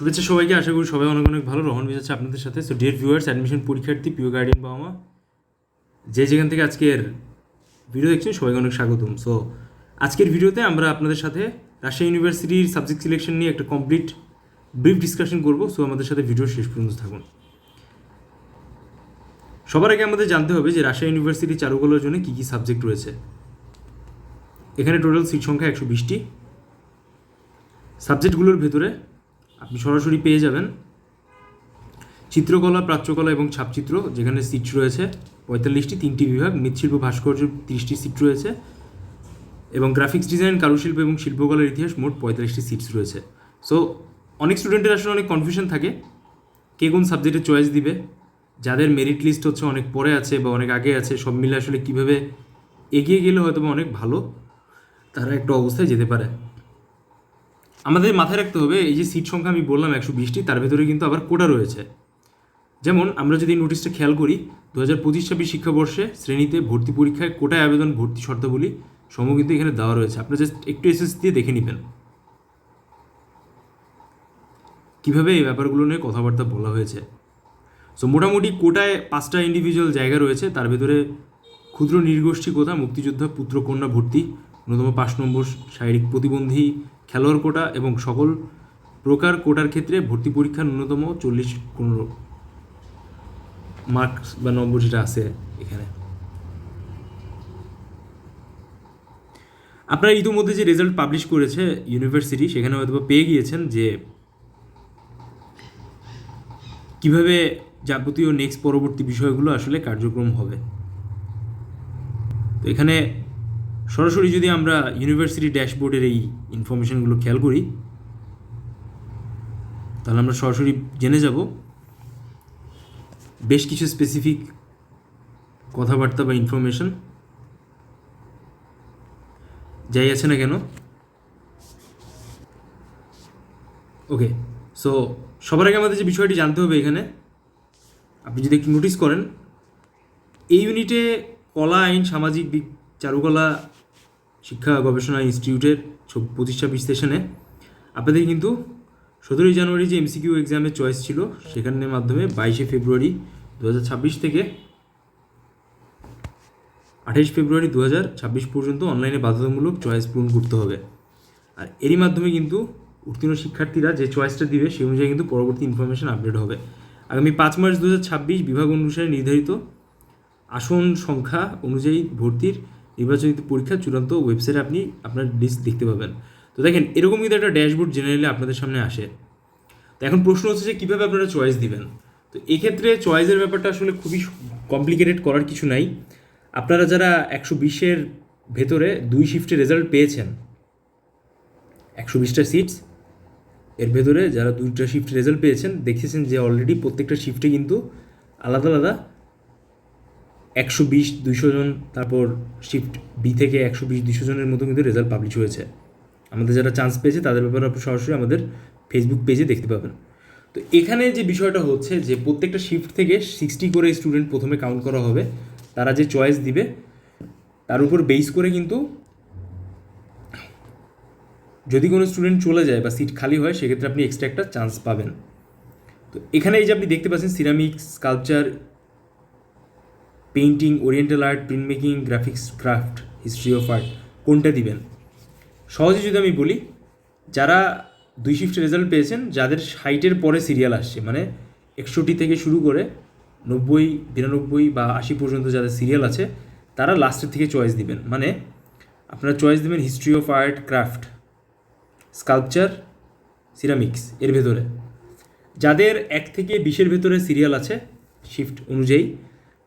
শুভেচ্ছা সবাইকে, আশা করি সবাই অনেক অনেক ভালো। রহন আছে আপনাদের সাথে। সো ডিয়ার ভিউয়ার্স অ্যাডমিশন পরীক্ষার্থী প্রিয় গার্ডিয়ান বাবা মা, যে যেখান থেকে আজকের ভিডিও দেখছেন, সবাইকে অনেক স্বাগতম। সো আজকের ভিডিওতে আমরা আপনাদের সাথে রাজশাহী ইউনিভার্সিটির সাবজেক্ট সিলেকশন নিয়ে একটা কমপ্লিট ব্রিফ ডিসকাশন করব। সো আমাদের সাথে ভিডিও শেষ পর্যন্ত থাকুন। সবার আগে আমাদের জানতে হবে যে রাজশাহী ইউনিভার্সিটি চারুকলার জন্য কী কী সাবজেক্ট রয়েছে। এখানে টোটাল সিট সংখ্যা একশো বিশটি। সাবজেক্টগুলোর ভেতরে আপনি সরাসরি পেয়ে যাবেন চিত্রকলা, প্রাচ্যকলা এবং ছাপচিত্র, যেখানে সিট রয়েছে পঁয়তাল্লিশটি, তিনটি বিভাগ, মৃৎশিল্প ভাস্কর্য তিরিশটি সিট রয়েছে এবং গ্রাফিক্স ডিজাইন কারুশিল্প এবং শিল্পকলার ইতিহাস মোট পঁয়তাল্লিশটি সিটস রয়েছে। সো অনেক স্টুডেন্টের আসলে অনেক কনফিউশন থাকে, কে কোন সাবজেক্টে চয়েস দিবে, যাদের মেরিট লিস্ট হচ্ছে অনেক পরে আছে বা অনেক আগে আছে, সব মিলে আসলে কীভাবে এগিয়ে গেলে হয়তো অনেক ভালো, তারা একটা অবস্থায় যেতে পারে। আমাদের মাথায় রাখতে হবে, এই যে সিট সংখ্যা আমি বললাম একশো বিশটি, তার ভেতরে কিন্তু আবার কোটা রয়েছে। যেমন আমরা যদি নোটিশটা খেয়াল করি দু হাজার পঁচিশ ছাব্বিশ শিক্ষাবর্ষে শ্রেণীতে ভর্তি পরীক্ষায় কোটায় আবেদন ভর্তি শর্তাবলী সম কিন্তু এখানে দেওয়া রয়েছে। আপনারা জাস্ট একটু এসএস দিয়ে দেখে নেবেন। কীভাবে এই ব্যাপারগুলো নিয়ে কথাবার্তা বলা হয়েছে? সো মোটামুটি কোটায় পাঁচটা ইন্ডিভিজুয়াল জায়গা রয়েছে, তার ভেতরে ক্ষুদ্র নির্গোষ্ঠী কোথা, মুক্তিযোদ্ধা, পুত্রকন্যা ভর্তি ন্যূনতম পাঁচ নম্বর শারীরিক প্রতিবন্ধী খেলোয়াড় কোটা এবং সকল প্রকার কোটার ক্ষেত্রে ভর্তি পরীক্ষা ন্যূনতম চল্লিশ পনেরো মার্কস বা নম্বর যেটা আছে এখানে। আপনারা ইতিমধ্যে যে রেজাল্ট পাবলিশ করেছে ইউনিভার্সিটি, সেখানে হয়তো পেয়ে গিয়েছেন যে কীভাবে যাবতীয় নেক্সট পরবর্তী বিষয়গুলো আসলে কার্যক্রম হবে। তো এখানে সরাসরি যদি আমরা ইউনিভার্সিটি ড্যাশবোর্ডের এই ইনফরমেশনগুলো খেয়াল করি, তাহলে আমরা সরাসরি জেনে যাব বেশ কিছু স্পেসিফিক কথাবার্তা বা ইনফরমেশন যাই আছে না কেন। ওকে সো সবার আগে আমাদের যে বিষয়টি জানতে হবে এখানে, আপনি যদি একটু নোটিস করেন, এই ইউনিটে কলা, আইন, সামাজিক চারুকলা শিক্ষা গবেষণা ইনস্টিটিউটের ছাব্বিশ সেশনে আপনাদের কিন্তু সতেরোই জানুয়ারি যে এমসিকিউ এক্সামের চয়েস ছিল, সেখানের মাধ্যমে বাইশে ফেব্রুয়ারি দু হাজার ছাব্বিশ থেকে আঠাইশ ফেব্রুয়ারি দু হাজার ছাব্বিশ পর্যন্ত অনলাইনে বাধ্যতামূলক চয়েস পূরণ করতে হবে। আর এরই মাধ্যমে কিন্তু উত্তীর্ণ শিক্ষার্থীরা যে চয়েসটা দিবে সেই অনুযায়ী কিন্তু পরবর্তী ইনফরমেশন আপডেট হবে। আগামী পাঁচ মার্চ দু হাজার ছাব্বিশ বিভাগ অনুসারে নির্ধারিত আসন সংখ্যা অনুযায়ী ভর্তির নির্বাচনিত পরীক্ষা চূড়ান্ত ওয়েবসাইটে আপনি আপনার লিস্ট দেখতে পাবেন। তো দেখেন, এরকম কিন্তু একটা ড্যাশবোর্ড জেনারেলি আপনাদের সামনে আসে। তো এখন প্রশ্ন হচ্ছে যে কীভাবে আপনারা চয়েস দিবেন? তো এক্ষেত্রে চয়েসের ব্যাপারটা আসলে খুবই কমপ্লিকেটেড করার কিছু নাই। আপনারা যারা একশো বিশের ভেতরে দুই শিফটে রেজাল্ট পেয়েছেন, একশো বিশটা সিটস এর ভেতরে যারা দুইটা শিফট রেজাল্ট পেয়েছেন, দেখেছেন যে অলরেডি প্রত্যেকটা শিফটে কিন্তু আলাদা আলাদা একশো বিশ, দুইশো জন, তারপর শিফট বি থেকে একশো বিশ দুশো জনের মতো কিন্তু রেজাল্ট পাবলিশ হয়েছে। আমাদের যারা চান্স পেয়েছে, তাদের ব্যাপারে আপনি সরাসরি আমাদের ফেসবুক পেজে দেখতে পাবেন। তো এখানে যে বিষয়টা হচ্ছে যে প্রত্যেকটা শিফট থেকে সিক্সটি করে স্টুডেন্ট প্রথমে কাউন্ট করা হবে। তারা যে চয়েস দিবে, তার উপর বেস করে কিন্তু যদি কোনো স্টুডেন্ট চলে যায় বা সিট খালি হয়, সেক্ষেত্রে আপনি এক্সট্রা একটা চান্স পাবেন। তো এখানে এই যে আপনি দেখতে পাচ্ছেন ceramics sculpture painting oriental art print making graphics craft history of art কোনটা দিবেন? সহজে যদি আমি বলি, যারা দুই শিফট রেজাল্ট পেয়েছেন, যাদের ষাটের পরে সিরিয়াল আসছে মানে একষট্টি থেকে শুরু করে নব্বই, বিরানব্বই বা আশি পর্যন্ত যাদের সিরিয়াল আছে, তারা লাস্টের থেকে চয়েস দিবেন। মানে আপনারা চয়েস দিবেন history of art craft sculpture ceramics এর ভেতরে। যাদের এক থেকে বিশের ভেতরে সিরিয়াল আছে শিফট অনুযায়ী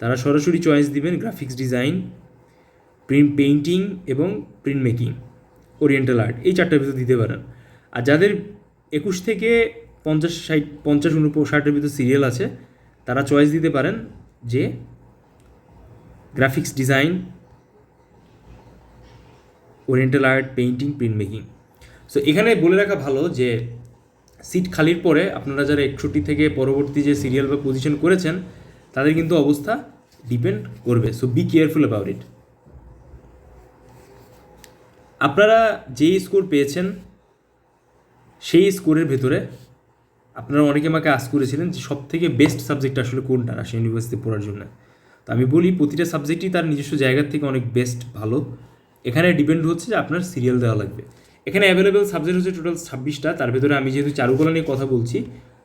তারা সরাসরি চয়েস দিবেন গ্রাফিক্স ডিজাইন প্রিন্ট পেইন্টিং এবং প্রিন্ট মেকিং ওরিয়েন্টাল আর্ট এই চারটার ভিতর দিতে পারেন। আর যাদের একুশ থেকে পঞ্চাশ ষাট, পঞ্চাশ ষাটের ভিতর সিরিয়াল আছে, তারা চয়েস দিতে পারেন যে graphics design oriental art painting print making so এখানে বলে রাখা ভালো যে সিট খালির পরে আপনারা যারা একষট্টি থেকে পরবর্তী যে সিরিয়াল বা পজিশন করেছেন তাদের কিন্তু অবস্থা ডিপেন্ড করবে so be careful about it আপনারা যেই স্কোর পেয়েছেন, সেই স্কোরের ভেতরে আপনারা অনেকে আমাকে আস করেছিলেন যে সব থেকে বেস্ট সাবজেক্ট আসলে কোনটা রাজশাহী ইউনিভার্সিটি পড়ার জন্য। তো আমি বলি প্রতিটা সাবজেক্টই তার নিজস্ব জায়গার থেকে অনেক বেস্ট ভালো। এখানে ডিপেন্ড হচ্ছে যে আপনার সিরিয়াল দেওয়া লাগবে। এখানে অ্যাভেলেবেল সাবজেক্ট হচ্ছে টোটাল ছাব্বিশটা, তার ভেতরে আমি যেহেতু চারুকলা নিয়ে কথা বলছি,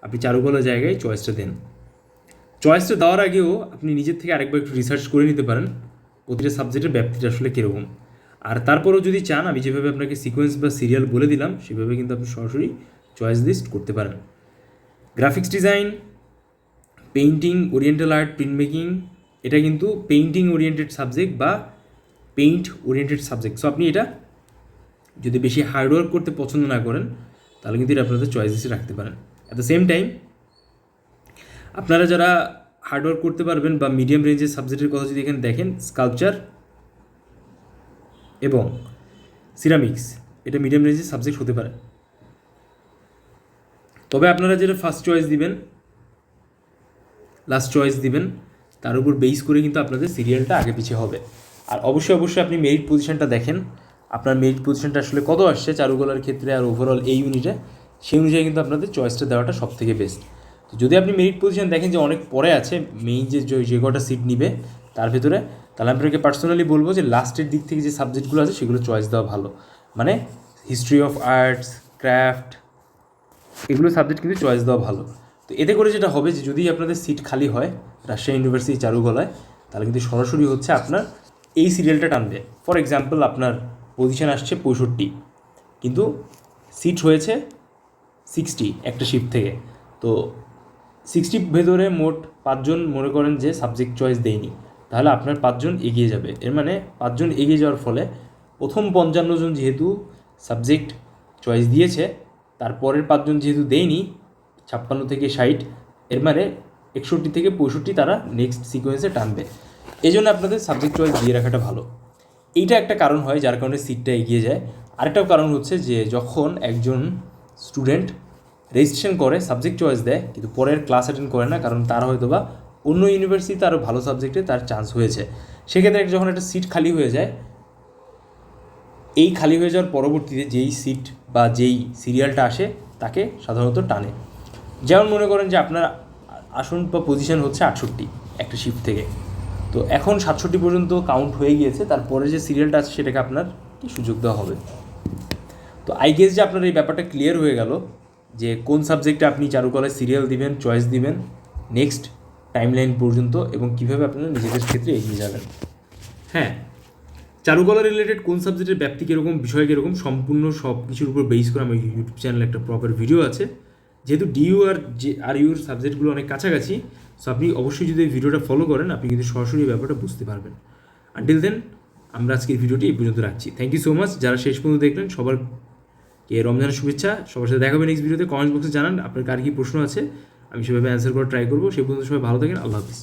আপনি চারুকলা জায়গায় চয়েসটা দেন। চয়েসটা দেওয়ার আগেও আপনি নিজের থেকে আরেকবার একটু রিসার্চ করে নিতে পারেন, প্রতিটা সাবজেক্টের ব্যাপ্তিটা আসলে কীরকম। আর তারপরেও যদি চান, আমি যেভাবে আপনাকে সিকোয়েন্স বা সিরিয়াল বলে দিলাম, সেভাবে কিন্তু আপনি সরাসরি চয়েস লিস্ট করতে পারেন। Graphics design painting oriental art print making এটা কিন্তু পেইন্টিং ওরিয়েন্টেড সাবজেক্ট বা পেইন্ট ওরিয়েন্টেড সাবজেক্ট সো আপনি এটা যদি বেশি হার্ডওয়ার্ক করতে পছন্দ না করেন, তাহলে কিন্তু এটা আপনাদের চয়েস লিস্টে রাখতে পারেন। অ্যাট দ্য সেম টাইম আপনারা যারা হার্ডওয়ার্ক করতে পারবেন বা মিডিয়াম রেঞ্জের সাবজেক্টের কথা যদি এখানে দেখেন স্কাল্পচার এবং সিরামিক্স এটা মিডিয়াম রেঞ্জের সাবজেক্ট হতে পারে। তবে আপনারা যেটা ফার্স্ট চয়েস দিবেন লাস্ট চয়েস দিবেন, তার উপর বেস করে কিন্তু আপনাদের সিরিয়ালটা আগে পিছিয়ে হবে। আর অবশ্যই অবশ্যই আপনি মেরিট পজিশনটা দেখেন। আপনার মেরিট পজিশনটা আসলে কত আসছে চারুকলার ক্ষেত্রে আর ওভারঅল এই ইউনিটে সেই অনুযায়ী কিন্তু আপনাদের চয়েসটা দেওয়াটা সব থেকে বেস্ট যদি আপনি মেরিট পজিশন দেখেন যে অনেক পরে আছে মেইন যে যে- কটা সিট নিবে, তার ভেতরে, তাহলে আমি আপনাকে পার্সোনালি বলব যে লাস্টের দিক থেকে যে সাবজেক্টগুলো আছে, সেগুলো চয়েস দেওয়া ভালো। মানে হিস্ট্রি অফ আর্টস ক্রাফট এগুলো সাবজেক্ট কিন্তু চয়েস দেওয়া ভালো। তো এতে করে যেটা হবে যে যদি আপনাদের সিট খালি হয়, রাজশাহী ইউনিভার্সিটি চারুকলায়, তাহলে কিন্তু সরাসরি হচ্ছে আপনার এই সিরিয়ালটা টানবে। ফর এক্সাম্পল আপনার পজিশন আসছে পঁয়ষট্টি, কিন্তু সিট হয়েছে সিক্সটি একটা শিফট থেকে। তো সিক্সটি ভেতরে মোট পাঁচজন মনে করেন যে সাবজেক্ট চয়েস দেয়নি। তাহলে আপনার পাঁচজন এগিয়ে যাবে। এর মানে পাঁচজন এগিয়ে যাওয়ার ফলে প্রথম পঞ্চান্ন জন যেহেতু সাবজেক্ট চয়েস দিয়েছে তারপরের পাঁচজন যেহেতু দেয়নি, ছাপ্পান্ন থেকে ষাট, এর মানে একষট্টি থেকে পঁয়ষট্টি তারা নেক্সট সিকোয়েন্সে টানবে। এই জন্য আপনাদের সাবজেক্ট চয়েস দিয়ে রাখাটা ভালো। এইটা একটা কারণ হয় যার কারণে সিটটা এগিয়ে যায়। আরেকটাও কারণ হচ্ছে যে যখন একজন স্টুডেন্ট রেজিস্ট্রেশন করে সাবজেক্ট চয়েস দেয়, কিন্তু পরের ক্লাস অ্যাটেন্ড করে না, কারণ তার হয়তো বা অন্য ইউনিভার্সিটিতে আরও ভালো সাবজেক্টে তার চান্স হয়েছে। সেক্ষেত্রে যখন একটা সিট খালি হয়ে যায়, এই খালি হয়ে যাওয়ার পরবর্তীতে যেই সিট বা যেই সিরিয়ালটা আসে, তাকে সাধারণত টানে। যেমন মনে করেন যে আপনার আসন বা পজিশন হচ্ছে আটষট্টি একটা শিফট থেকে। তো এখন সাতষট্টি পর্যন্ত কাউন্ট হয়ে গিয়েছে, তারপরে যে সিরিয়ালটা আছে, সেটাকে আপনার সুযোগ দেওয়া হবে। তো আই গেস যে আপনার এই ব্যাপারটা ক্লিয়ার হয়ে গেল যে কোন সাবজেক্টে আপনি চারুকলায় সিরিয়াল দিবেন চয়েস দিবেন নেক্সট টাইমলাইন পর্যন্ত এবং কীভাবে আপনারা নিজেদের ক্ষেত্রে এগিয়ে যাবেন। হ্যাঁ চারুকলা রিলেটেড কোন সাবজেক্টের ব্যাপ্তি কীরকম, বিষয় কীরকম, সম্পূর্ণ সব কিছুর উপর বেস করে আমার ইউটিউব চ্যানেলে একটা প্রপার ভিডিও আছে। যেহেতু ডিইউ আর যে আর ইউর সাবজেক্টগুলো অনেক কাছাকাছি সো আপনি অবশ্যই যদি এই ভিডিওটা ফলো করেন, আপনি কিন্তু সরাসরি ব্যাপারটা বুঝতে পারবেন। আনটিল দেন আমরা আজকের ভিডিওটি এই পর্যন্ত রাখছি। থ্যাংক ইউ সো মাচ যারা শেষ পর্যন্ত দেখলেন, সবার কে রমজানের শুভেচ্ছা। সবার সাথে দেখাবেন নেক্সট ভিডিওতে কমেন্ট বক্সে জানান আপনার কার কী প্রশ্ন আছে। আমি সেভাবে অ্যান্সার করার ট্রাই করব। সে পর্যন্ত সবাই ভালো থাকেন। আল্লাহ হাফিজ।